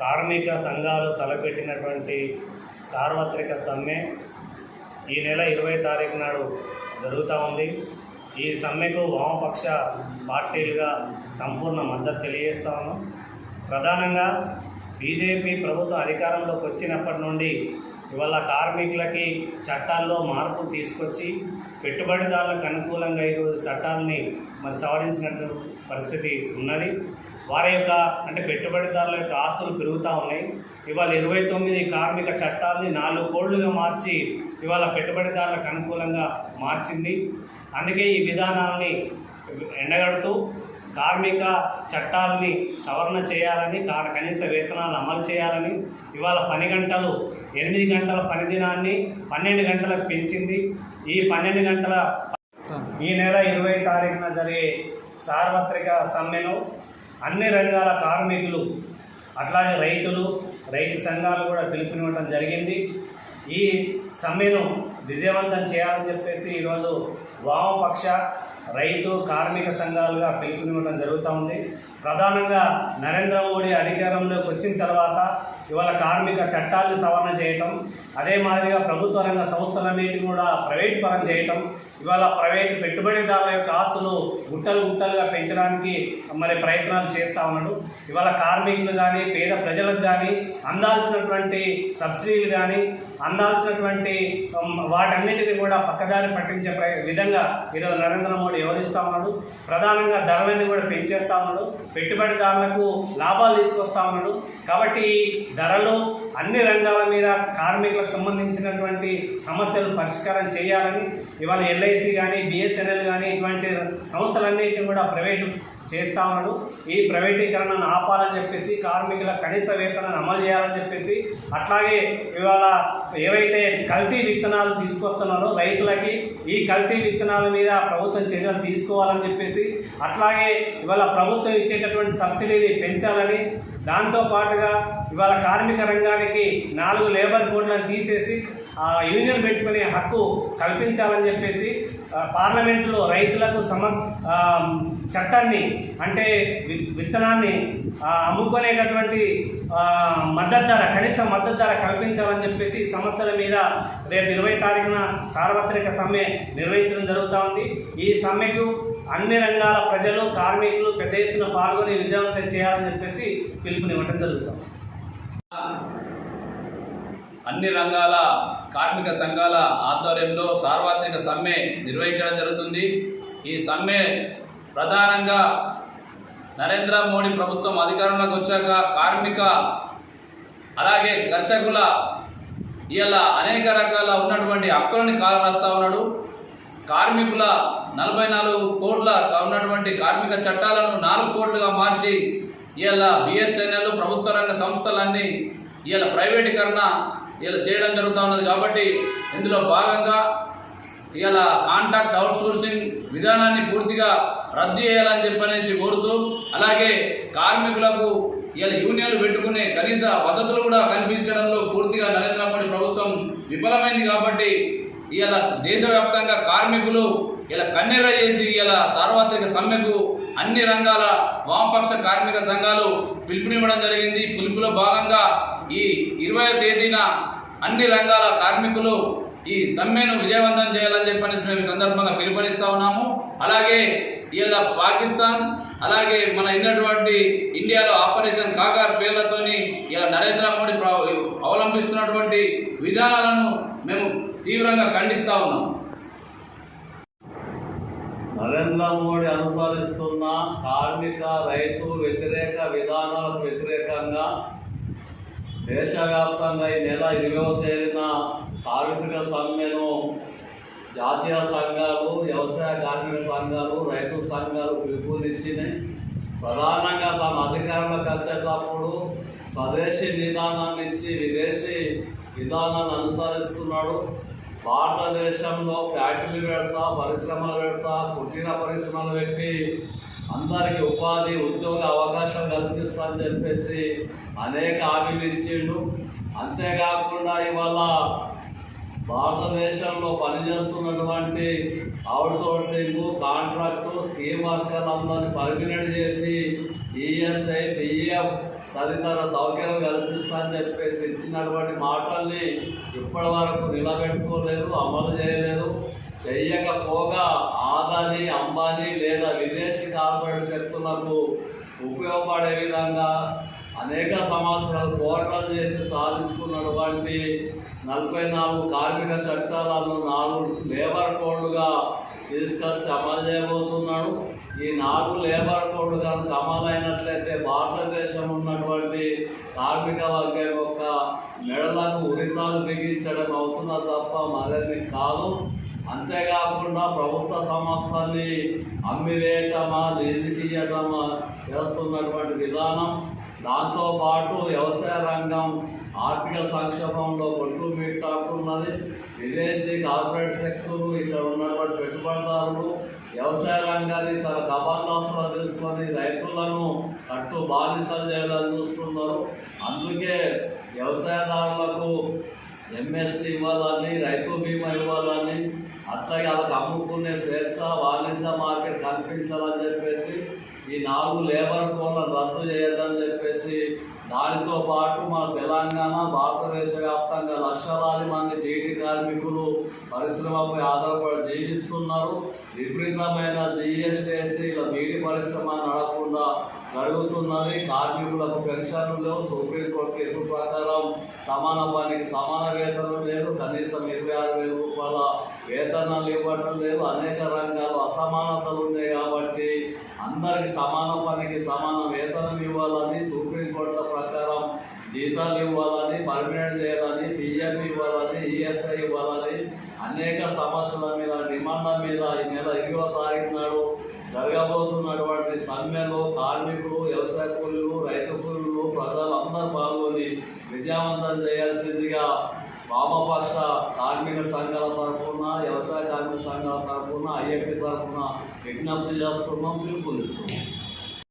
కార్మిక సంఘాలు తలపెట్టినటువంటి సార్వత్రిక సమ్మె ఈ నెల ఇరవై తారీఖు నాడు జరుగుతూ ఉంది. ఈ సమ్మెకు వామపక్ష పార్టీలుగా సంపూర్ణ మద్దతు తెలియజేస్తా ఉన్నాం. ప్రధానంగా బీజేపీ ప్రభుత్వం అధికారంలోకి వచ్చినప్పటి నుండి ఇవాళ కార్మికులకి చట్టాల్లో మార్పు తీసుకొచ్చి పెట్టుబడిదారులకు అనుకూలంగా ఈరోజు చట్టాలని మరి సవరించినట్టు పరిస్థితి ఉన్నది. వారి యొక్క అంటే పెట్టుబడిదారుల యొక్క ఆస్తులు పెరుగుతూ ఉన్నాయి. ఇవాళ ఇరవై తొమ్మిది కార్మిక చట్టాలని నాలుగు కోళ్ళుగా మార్చి ఇవాళ పెట్టుబడిదారులకు అనుకూలంగా మార్చింది. అందుకే ఈ విధానాల్ని ఎండగడుతూ కార్మిక చట్టాలని సవరణ చేయాలని కనీస వేతనాలు అమలు చేయాలని ఇవాళ పని గంటలు ఎనిమిది గంటల పనిదినాన్ని పన్నెండు గంటలకు పెంచింది. ఈ పన్నెండు గంటల ఈ నెల ఇరవై తారీఖున జరిగే సార్వత్రిక సమ్మెను అన్ని రంగాల కార్మికులు అట్లాగే రైతులు రైతు సంఘాలు కూడా పిలుపునివ్వడం జరిగింది. ఈ సమ్మెను విజయవంతం చేయాలని చెప్పేసి ఈరోజు వామపక్ష రైతు కార్మిక సంఘాలుగా పిలుపునివ్వడం జరుగుతూ ఉంది. ప్రధానంగా నరేంద్ర మోడీ అధికారంలోకి వచ్చిన తర్వాత ఇవాళ కార్మిక చట్టాలను సవరణ చేయటం అదే మాదిరిగా ప్రభుత్వ రంగ సంస్థలన్నిటి కూడా ప్రైవేట్ పరం చేయటం ఇవాళ ప్రైవేట్ పెట్టుబడిదారుల యొక్క ఆస్తులు గుట్టలు గుట్టలుగా పెంచడానికి మరి ప్రయత్నాలు చేస్తూ ఉన్నాడు. ఇవాళ కార్మికులు కానీ పేద ప్రజలకు కానీ అందాల్సినటువంటి సబ్సిడీలు కానీ అందాల్సినటువంటి వాటన్నిటిని కూడా పక్కదారి పట్టించే ప్ర- విధంగా ఈరోజు నరేంద్ర మోడీ వివరిస్తూ ఉన్నాడు. ప్రధానంగా ధరలన్నీ కూడా పెంచేస్తూ ఉన్నాడు. పెట్టుబడిదారులకు లాభాలు తీసుకొస్తూ ఉన్నాడు. కాబట్టి ధరలు అన్ని రంగాల మీద కార్మికులకు సంబంధించినటువంటి సమస్యలు పరిష్కారం చేయాలని ఇవాళ ఎల్ఐసి కానీ బిఎస్ఎన్ఎల్ కానీ ఇటువంటి సంస్థలన్నిటిని కూడా ప్రైవేటు చేస్తా ఉన్నాడు. ఈ ప్రైవేటీకరణను ఆపాలని చెప్పేసి కార్మికుల కనీస వేతనాన్ని అమలు చేయాలని చెప్పేసి అట్లాగే ఇవాళ ఏవైతే కల్తీ విత్తనాలు తీసుకొస్తున్నారో రైతులకి ఈ కల్తీ విత్తనాల మీద ప్రభుత్వం చర్యలు తీసుకోవాలని చెప్పేసి అట్లాగే ఇవాళ ప్రభుత్వం ఇచ్చేటటువంటి సబ్సిడీని పెంచాలని దాంతో పాటుగా ఇవాళ కార్మిక రంగానికి నాలుగు లేబర్ కోడ్లను తీసేసి యూనియన్ పెట్టుకునే హక్కు కల్పించాలని చెప్పేసి పార్లమెంటులో రైతులకు సమ చట్టాన్ని అంటే విత్తనాన్ని అమ్ముకునేటటువంటి మద్దతు ధర కనీస మద్దతు ధర కల్పించాలని చెప్పేసి సమస్యల మీద రేపు ఇరవై తారీఖున సార్వత్రిక సమ్మె నిర్వహించడం జరుగుతూ ఉంది. ఈ సమ్మెకు అన్ని రంగాల ప్రజలు కార్మికులు పెద్ద ఎత్తున పాల్గొని విజయవంతం చేయాలని చెప్పేసి పిలుపునివ్వటం జరుగుతుంది అన్ని రంగాల కార్మిక సంఘాల ఆధ్వర్యంలో సార్వత్రిక సమ్మె నిర్వహించడం జరుగుతుంది. ఈ సమ్మె ప్రధానంగా నరేంద్ర మోడీ ప్రభుత్వం అధికారంలోకి వచ్చాక కార్మిక అలాగే కర్షకుల ఇలా అనేక రకాల ఉన్నటువంటి హక్కులని కాలరాస్తా ఉన్నాడు. కార్మికుల నలభై నాలుగు కోట్ల ఉన్నటువంటి కార్మిక చట్టాలను నాలుగు కోట్లుగా మార్చి ఇలా బిఎస్ఎన్ఎల్ ప్రభుత్వ రంగ సంస్థలన్నీ ఇలా ప్రైవేటీకరణ ఇలా చేయడం జరుగుతూ ఉన్నది కాబట్టి ఇందులో భాగంగా ఇలా కాంట్రాక్ట్ అవుట్ సోర్సింగ్ విధానాన్ని పూర్తిగా రద్దు చేయాలని చెప్పనేసి కోరుతూ అలాగే కార్మికులకు ఇలా యూనియన్లు పెట్టుకునే కనీస వసతులు కూడా కల్పించడంలో పూర్తిగా నరేంద్ర మోడీ ప్రభుత్వం విఫలమైంది కాబట్టి ఇలా దేశవ్యాప్తంగా కార్మికులు ఇలా కన్నెర్ర చేసి ఇలా సార్వత్రిక సమ్మెకు అన్ని రంగాల వామపక్ష కార్మిక సంఘాలు పిలుపునివ్వడం జరిగింది. పిలుపులో భాగంగా ఈ ఇరవై తేదీన అన్ని రంగాల కార్మికులు ఈ సమ్మెను విజయవంతం చేయాలని చెప్పనేసి మేము సందర్భంగా పిలుపునిస్తా ఉన్నాము. అలాగే ఇలా పాకిస్తాన్ అలాగే మన ఇన్నటువంటి ఇండియాలో ఆపరేషన్ కాకార్ పేర్లతోని ఇలా నరేంద్ర మోడీ అవలంబిస్తున్నటువంటి విధానాలను మేము తీవ్రంగా ఖండిస్తా ఉన్నాం నరేంద్ర మోడీ అనుసరిస్తున్న కార్మిక రైతు వ్యతిరేక విధానాలకు వ్యతిరేకంగా దేశవ్యాప్తంగా ఈ నెల ఇరవై తేదీన సార్వత్రిక సమ్మెను జాతీయ సంఘాలు వ్యవసాయ కార్మిక సంఘాలు రైతు సంఘాలు పిలుపునిచ్చినాయి. ప్రధానంగా తమ అధికారంలోకి వచ్చేటప్పుడు స్వదేశీ విధానాన్ని ఇచ్చి విదేశీ విధానాన్ని అనుసరిస్తున్నాడు. భారతదేశంలో ఫ్యాక్టరీలు పెడతా పరిశ్రమలు పెడతా కుటీర పరిశ్రమలు పెట్టి అందరికీ ఉపాధి ఉద్యోగ అవకాశం కల్పిస్తా అని చెప్పేసి అనేక హామీలు ఇచ్చిండు. అంతేకాకుండా ఇవాళ భారతదేశంలో పనిచేస్తున్నటువంటి అవుట్సోర్సింగ్ కాంట్రాక్టు స్కీమ్ వర్కర్లందరినీ పర్మినెంట్ చేసి ఈఎస్ఐ పిఎఫ్ తదితర సౌకర్యం కల్పిస్తా అని చెప్పేసి ఇచ్చినటువంటి మాటల్ని ఇప్పటి వరకు నిలబెట్టుకోలేదు అమలు చేయలేదు. చెయ్యకపోగా ఆదాని అంబానీ లేదా విదేశీ కార్పొరేట్ శక్తులకు ఉపయోగపడే విధంగా అనేక సంవత్సరాలు పోరాటాలు చేసి సాధించుకున్నటువంటి నలభై నాలుగు కార్మిక చట్టాలను నాలుగు లేబర్ కోడ్లుగా తీసుకొచ్చి అమలు చేయబోతున్నాడు. ఈ నాలుగు లేబర్ కోడ్లు కనుక అమలైనట్లయితే భారతదేశం ఉన్నటువంటి కార్మిక వర్గం యొక్క మెడలకు ఉరితాలు బిగించడం అవుతున్నది తప్ప మరేమి కాదు. అంతేకాకుండా ప్రభుత్వ సంస్థల్ని అమ్మివేయటమా లీజుకి ఇవ్వటమా చేస్తున్నటువంటి విధానం దాంతోపాటు వ్యవసాయ రంగం ఆర్థిక సంక్షేమంలో కొట్టుమిట్టాడుతున్నది విదేశీ కార్పొరేట్ శక్తులు ఇక్కడ ఉన్నటువంటి పెట్టుబడిదారులు వ్యవసాయ రంగాన్ని తన కబందాస్తులు తీసుకొని రైతులను కట్టు బానిసలు చేయాలని చూస్తున్నారు. అందుకే వ్యవసాయదారులకు ఎంఎస్పీ ఇవ్వాలని రైతు బీమా ఇవ్వాలని అట్లాగే వాళ్ళకి అమ్ముకునే స్వేచ్ఛ వాణిజ్య మార్కెట్ కల్పించాలని చెప్పేసి ఈ నాలుగు లేబర్ కోడ్లను రద్దు చేయొద్దని చెప్పేసి దానితో పాటు మన తెలంగాణ భారతదేశ వ్యాప్తంగా లక్షలాది మంది బీటీ కార్మికులు పరిశ్రమపై ఆధారపడి జీవిస్తున్నారు. విపరీతమైన జిఎస్టీ ఇలా బీటీ పరిశ్రమ నడకుండా జరుగుతున్నది కార్మికులకు పెన్షన్లు లేవు. సుప్రీంకోర్టు తీర్పు ప్రకారం సమాన పనికి సమాన వేతనం లేదు. కనీసం ఇరవై ఆరు వేల రూపాయల వేతనాలు ఇవ్వటం లేదు. అనేక రంగాలు అసమానతలు ఉన్నాయి కాబట్టి అందరికి సమాన పనికి సమాన వేతనం ఇవ్వాలని సుప్రీంకోర్టుల ప్రకారం జీతాలు ఇవ్వాలని పర్మినెంట్ చేయాలని పిఎఫ్ ఇవ్వాలని ఈఎస్ఐ ఇవ్వాలని అనేక సమస్యల మీద డిమాండ్ల మీద ఈ నెల ఇరవై తారీఖు నాడు జరగబోతున్నటువంటి సమ్మెలో కార్మికులు వ్యవసాయ కూలీలు రైతు కూలీలు ప్రజలందరూ పాల్గొని విజయవంతం చేయాల్సిందిగా వామపక్ష కార్మిక సంఘాల తరఫున వ్యవసాయ కార్మిక సంఘాల తరఫున ఐఎఫ్టీ తరఫున విజ్ఞప్తి చేస్తున్నాం పిలుపునిస్తున్నాం.